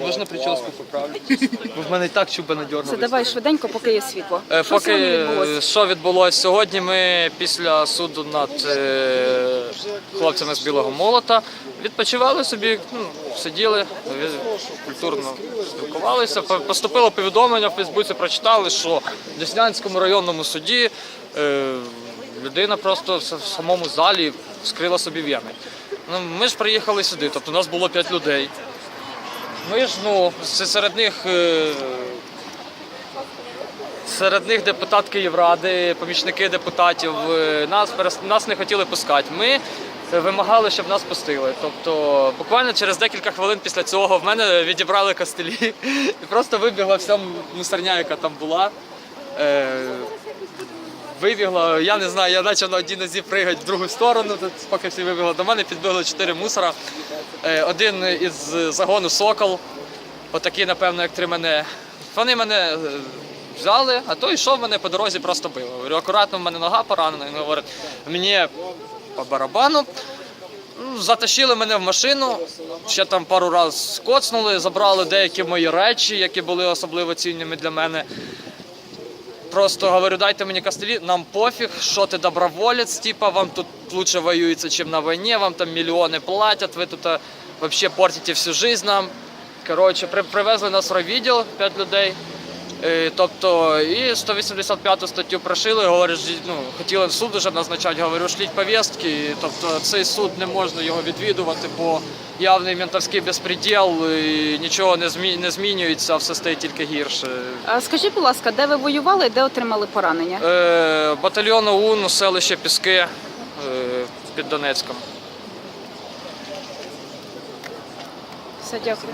Можна прическу поправити? Бо в мене і так чуба Це давай швиденько, поки є світло. Е, Що Поки сьогодні е, відбулося? що відбулося сьогодні, ми після суду над е, хлопцями з білого молота відпочивали собі, ну, сиділи, ві- культурно спілкувалися. По- Поступило повідомлення в Фейсбуці, прочитали, що в Деснянському районному суді е, людина просто в с- в самому залі скрила собі вени. Ну, ми ж приїхали сюди, тобто у нас було п'ять людей. Ми ж ну, серед них. е, Серед них депутат Київради, помічники депутатів. е, Нас нас не хотіли пускати. Ми вимагали, щоб нас пустили. Тобто, буквально через декілька хвилин після цього в мене відібрали костелі і просто вибігла вся мусорня, яка там була. Вибігла, я не знаю, я почав на одній нозі пригати в другу сторону, поки всі вибігли до мене, підбігли чотири мусора. Е, Один із загону Сокол, отакі, напевно, як три мене. Вони мене е, взяли, а той йшов мене по дорозі, просто бив. Говорю, акуратно, в мене нога поранена. Він говорить, мені по барабану. Ну, Затащили мене в машину, ще там пару разів скоцнули, забрали деякі мої речі, які були особливо цінними для мене. Просто говорю, дайте мені костелі, нам пофіг, що ти доброволець, типа вам тут лучше воюється, чим на війні, вам там мільйони платять, ви тут взагалі портите всю жизнь нам. Коротше, при, привезли нас в райвідділ, 5 людей. Е, тобто, і 185 статтю прошили, говорять, ну, хотіли в суд уже назначати, говорю, шліть повістки. Тобто цей суд не можна його відвідувати, бо явний ментовський безпреділ, і нічого не, змі, не змінюється, все стає тільки гірше. А Скажіть, будь ласка, де ви воювали і де отримали поранення? Е, батальйон ОУН, селище Піски е, під Донецьком. Все, дякую.